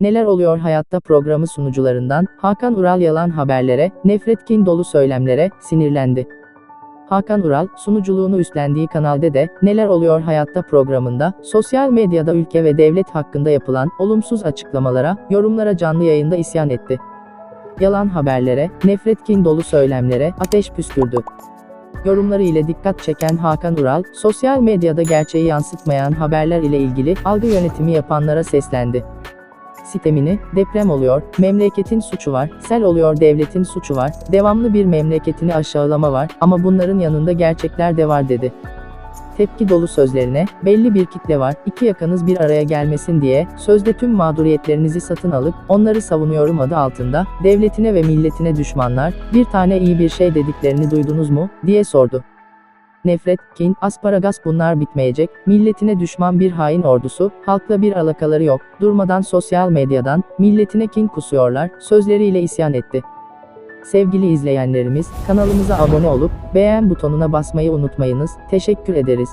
Neler oluyor hayatta programı sunucularından Hakan Ural yalan haberlere, nefret kin dolu söylemlere sinirlendi. Hakan Ural, sunuculuğunu üstlendiği kanalde de Neler Oluyor Hayatta programında, sosyal medyada ülke ve devlet hakkında yapılan olumsuz açıklamalara, yorumlara canlı yayında isyan etti. Yalan haberlere, nefret kin dolu söylemlere ateş püskürdü. Yorumları ile dikkat çeken Hakan Ural, sosyal medyada gerçeği yansıtmayan haberler ile ilgili algı yönetimi yapanlara seslendi. Sitemini, deprem oluyor, memleketin suçu var, sel oluyor devletin suçu var, devamlı bir memleketini aşağılama var ama bunların yanında gerçekler de var dedi. Tepki dolu sözlerine, belli bir kitle var, iki yakanız bir araya gelmesin diye, sözde tüm mağduriyetlerinizi satın alıp, onları savunuyorum adı altında, devletine ve milletine düşmanlar, bir tane iyi bir şey dediklerini duydunuz mu, diye sordu. Nefret, kin, asparagas bunlar bitmeyecek, milletine düşman bir hain ordusu, halkla bir alakaları yok, durmadan sosyal medyadan, milletine kin kusuyorlar, sözleriyle isyan etti. Sevgili izleyenlerimiz, kanalımıza abone olup, beğen butonuna basmayı unutmayınız, teşekkür ederiz.